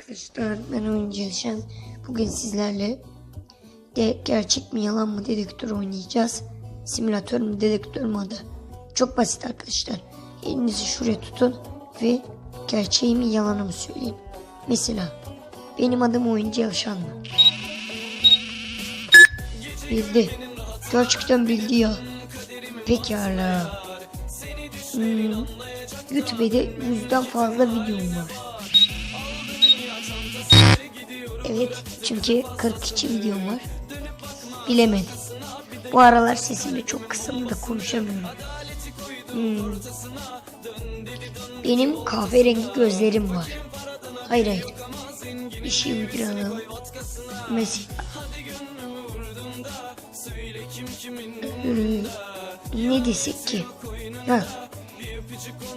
arkadaşlar ben oyuncu. Bugün sizlerle de gerçek mi yalan mı dedektör oynayacağız. Simülatör mü dedektör mü adı. Çok basit arkadaşlar. Elinizi şuraya tutun ve gerçeği mi yalanı mı söyleyin. Mesela benim adım oyuncu mı? Bildi. Gerçekten bildi ya. Pekala. Hmm, YouTube'da yüzden fazla videom var. Evet çünkü 42 videom var. Bilemedim. Bu aralar sesim de çok kısımda da konuşamıyorum. Hmm. Benim kahverengi gözlerim var. Hayır hayır. Bir şey uyduralım. Mesela. Hmm, ne desek ki? Ha.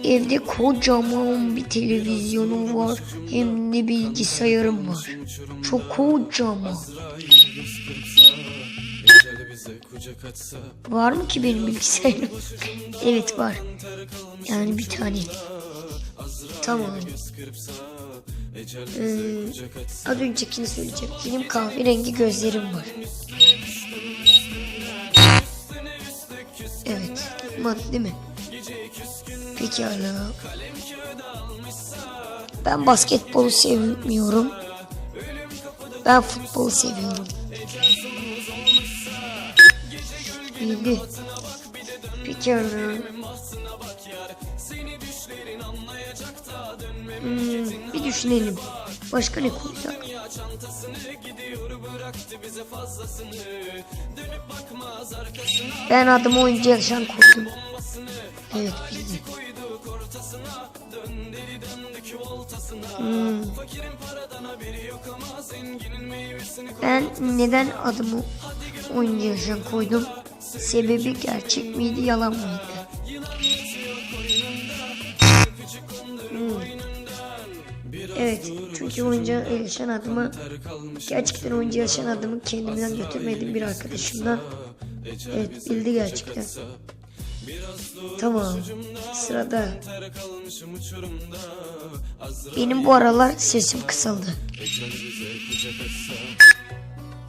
Evde kocaman bir televizyonum var. Hem de bilgisayarım var. Çok kocaman. Var mı ki benim bilgisayarım? evet var. Yani bir tane. Tamam. Ee, az öncekini söyleyeceğim. Benim kahverengi gözlerim var. Evet. Man, değil mi? Pekala. Ben basketbolu sevmiyorum. Ben futbolu seviyorum. Bildi. Pekala. Hmm, bir düşünelim. Başka ne koysak? Ben adımı oyuncu yaşam koydum. Evet bildim. Hmm. Ben neden adımı oyuncu yaşam koydum? Sebebi gerçek miydi yalan mıydı? Evet çünkü oyuncu yaşayan adımı gerçekten oyuncu yaşayan adımı kendimden götürmedim bir arkadaşımdan. Evet bildi gerçekten. Tamam. Sırada. Benim bu aralar sesim kısıldı.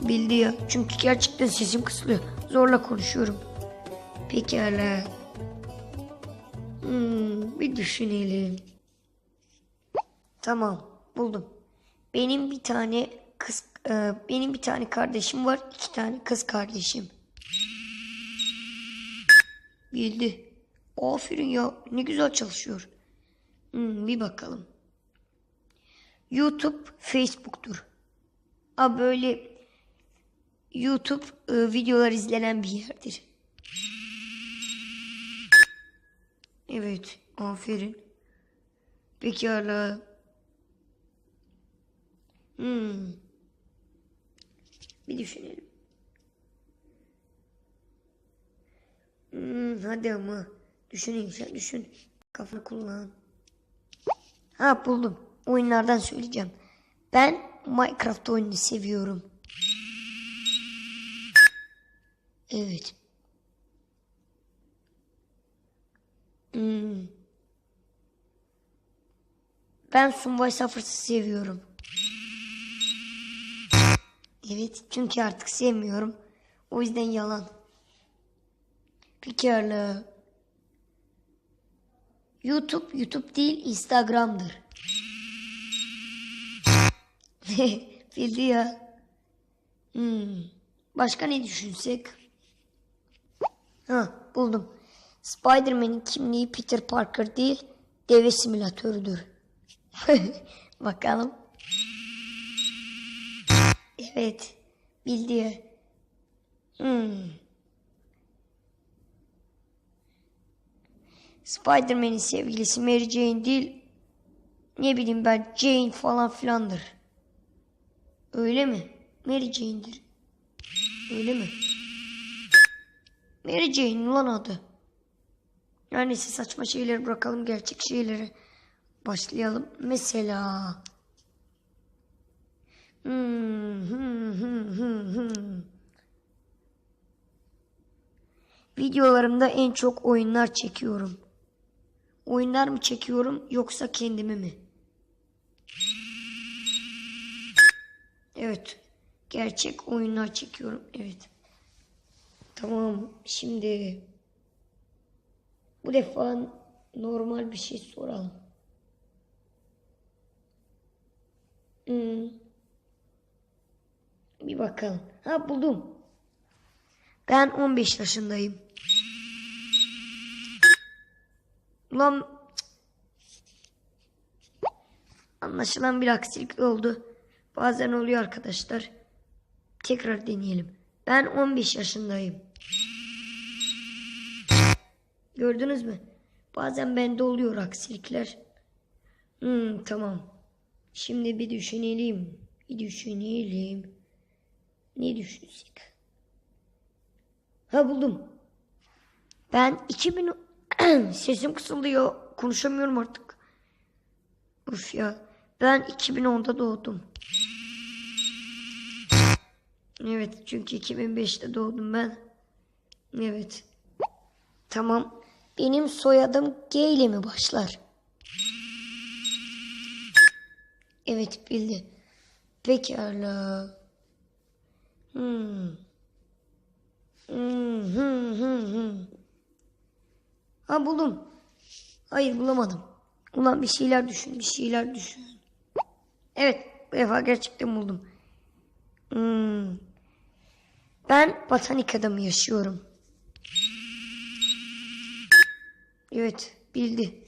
Bildi ya. Çünkü gerçekten sesim kısılıyor. Zorla konuşuyorum. Pekala. Hmm, bir düşünelim. Tamam, buldum. Benim bir tane kız e, benim bir tane kardeşim var, iki tane kız kardeşim. Bildi. Aferin ya, ne güzel çalışıyor. Hmm, bir bakalım. YouTube, Facebook'tur. A böyle YouTube e, videolar izlenen bir yerdir. Evet, aferin. Pekala. Hmm. Bir düşünelim. Hmm, hadi ama. Düşünün sen düşün. Kafanı kullan. Ha buldum. Oyunlardan söyleyeceğim. Ben Minecraft oyununu seviyorum. Evet. Hmm. Ben Subway Surfers'ı seviyorum. Evet çünkü artık sevmiyorum. O yüzden yalan. Pekala. YouTube, YouTube değil Instagram'dır. Bildi ya. Hmm. Başka ne düşünsek? Ha buldum. Spider-Man'in kimliği Peter Parker değil, deve simülatörüdür. Bakalım. Evet. Bildi. Hmm. Spider-Man'in sevgilisi Mary Jane değil. Ne bileyim ben Jane falan filandır. Öyle mi? Mary Jane'dir. Öyle mi? Mary Jane ulan adı. Yani neyse saçma şeyleri bırakalım gerçek şeylere başlayalım. Mesela Hmm, hmm, hmm, hmm, hmm. Videolarımda en çok oyunlar çekiyorum. Oyunlar mı çekiyorum yoksa kendimi mi? Evet. Gerçek oyunlar çekiyorum. Evet. Tamam. Şimdi bu defa normal bir şey soralım. Hmm. Bir bakalım. Ha buldum. Ben 15 yaşındayım. Ulan Anlaşılan bir aksilik oldu. Bazen oluyor arkadaşlar. Tekrar deneyelim. Ben 15 yaşındayım. Gördünüz mü? Bazen bende oluyor aksilikler. Hmm, tamam. Şimdi bir düşünelim. Bir düşünelim. Ne düşünsek? Ha buldum. Ben 2000 sesim kısılıyor. Konuşamıyorum artık. Uf ya. Ben 2010'da doğdum. Evet çünkü 2005'te doğdum ben. Evet. Tamam. Benim soyadım G ile mi başlar? Evet bildi. Pekala. Hmm. Hmm, hmm, hmm, hmm. Ha buldum. Hayır bulamadım. Ulan bir şeyler düşün, bir şeyler düşün. Evet, bu defa gerçekten buldum. Hmm. Ben Botanika'da mı yaşıyorum? Evet, bildi.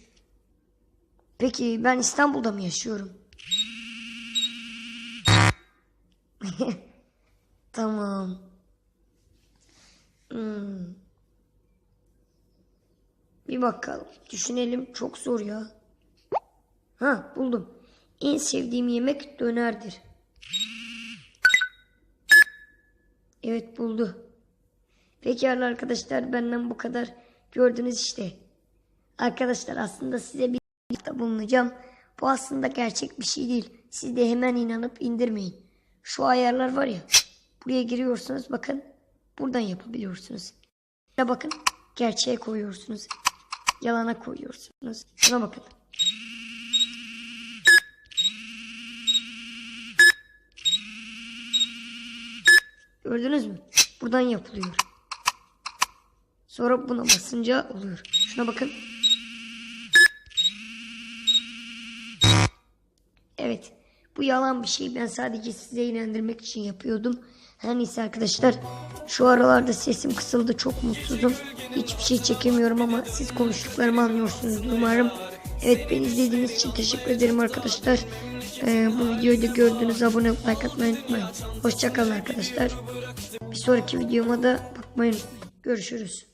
Peki ben İstanbul'da mı yaşıyorum? tamam. Hmm. Bir bakalım. Düşünelim. Çok zor ya. Ha buldum. En sevdiğim yemek dönerdir. Evet buldu. Pekala arkadaşlar benden bu kadar. Gördünüz işte. Arkadaşlar aslında size bir da bulunacağım. Bu aslında gerçek bir şey değil. Siz de hemen inanıp indirmeyin. Şu ayarlar var ya. Buraya giriyorsunuz bakın. Buradan yapabiliyorsunuz. Ya bakın gerçeğe koyuyorsunuz. Yalana koyuyorsunuz. Şuna bakın. Gördünüz mü? Buradan yapılıyor. Sonra buna basınca oluyor. Şuna bakın. Evet. Bu yalan bir şey. Ben sadece size inandırmak için yapıyordum. Her neyse arkadaşlar. Şu aralarda sesim kısıldı. Çok mutsuzum. Hiçbir şey çekemiyorum ama siz konuştuklarımı anlıyorsunuz umarım. Evet beni izlediğiniz için teşekkür ederim arkadaşlar. Ee, bu videoyu da gördüğünüz abone olup like atmayı unutmayın. Hoşçakalın arkadaşlar. Bir sonraki videoma da bakmayı unutmayın. Görüşürüz.